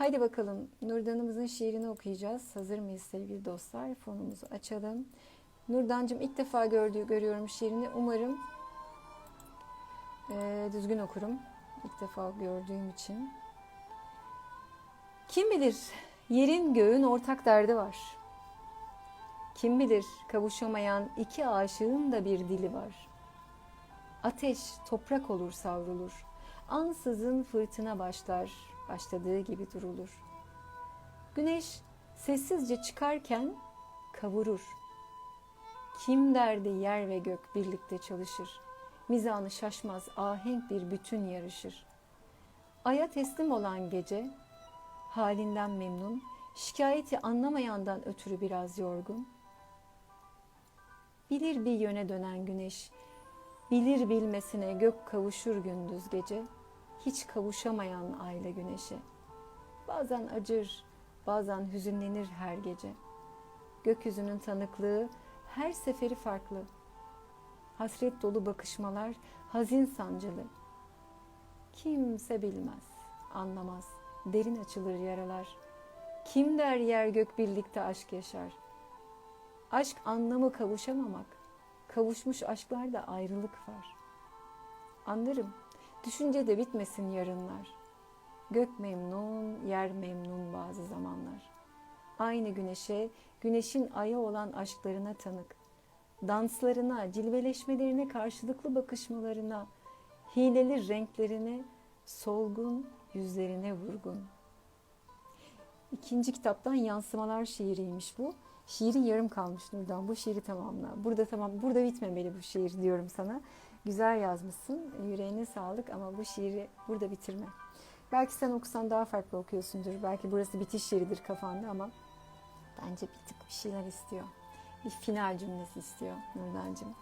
Haydi bakalım Nurdan'ımızın şiirini okuyacağız. Hazır mıyız sevgili dostlar? Fonumuzu açalım. Nurdancığım ilk defa gördüğü, görüyorum şiirini. Umarım eee, düzgün okurum. İlk defa gördüğüm için. Kim bilir yerin göğün ortak derdi var. Kim bilir kavuşamayan iki aşığın da bir dili var. Ateş toprak olur savrulur. Ansızın fırtına başlar, başladığı gibi durulur. Güneş sessizce çıkarken kavurur. Kim derdi yer ve gök birlikte çalışır. Mizanı şaşmaz ahenk bir bütün yarışır. Aya teslim olan gece halinden memnun, şikayeti anlamayandan ötürü biraz yorgun. Bilir bir yöne dönen güneş, bilir bilmesine gök kavuşur gündüz gece, hiç kavuşamayan ayla güneşe. Bazen acır, bazen hüzünlenir her gece. Gökyüzünün tanıklığı her seferi farklı. Hasret dolu bakışmalar hazin sancılı. Kimse bilmez, anlamaz, derin açılır yaralar. Kim der yer gök birlikte aşk yaşar. Aşk anlamı kavuşamamak. Kavuşmuş aşklarda ayrılık var. Anlarım, düşünce de bitmesin yarınlar. Gök memnun, yer memnun bazı zamanlar. Aynı güneşe, güneşin aya olan aşklarına tanık. Danslarına, cilveleşmelerine, karşılıklı bakışmalarına, hileli renklerine, solgun yüzlerine vurgun. İkinci kitaptan yansımalar şiiriymiş bu. Şiirin yarım kalmış Nurdan. Bu şiiri tamamla. Burada tamam, burada bitmemeli bu şiir diyorum sana. Güzel yazmışsın. Yüreğine sağlık ama bu şiiri burada bitirme. Belki sen okusan daha farklı okuyorsundur. Belki burası bitiş yeridir kafanda ama bence bir tık bir şeyler istiyor. Bir final cümlesi istiyor Nurdancığım.